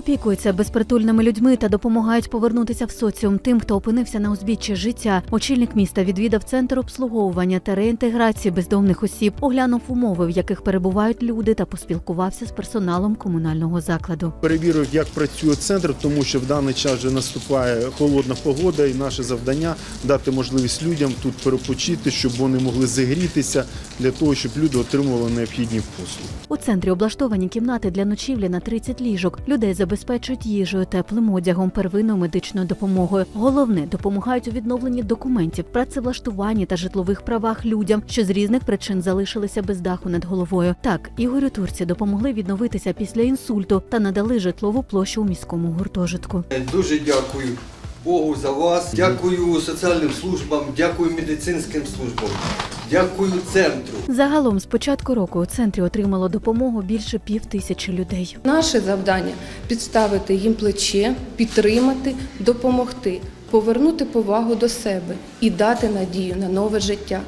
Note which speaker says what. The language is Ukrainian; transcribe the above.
Speaker 1: Опікуються безпритульними людьми та допомагають повернутися в соціум тим, хто опинився на узбіччі життя. Очільник міста відвідав центр обслуговування та реінтеграції бездомних осіб, оглянув умови, в яких перебувають люди, та поспілкувався з персоналом комунального закладу.
Speaker 2: Перевірив, як працює центр, тому що в даний час вже наступає холодна погода, і наше завдання дати можливість людям тут перепочити, щоб вони могли зігрітися для того, щоб люди отримували необхідні послуги.
Speaker 1: У центрі облаштовані кімнати для ночівлі на 30 ліжок. Людей забезпечують їжею, теплим одягом, первинною медичною допомогою. Головне допомагають у відновленні документів, працевлаштуванні та житлових правах людям, що з різних причин залишилися без даху над головою. Так, Ігорю Турці допомогли відновитися після інсульту та надали житлову площу у міському гуртожитку.
Speaker 3: Дуже дякую Богу за вас, дякую соціальним службам, дякую медицинським службам, дякую центру.
Speaker 1: Загалом з початку року у центрі отримало допомогу більше пів тисячі людей.
Speaker 4: Наше завдання підставити їм плече, підтримати, допомогти, повернути повагу до себе і дати надію на нове життя.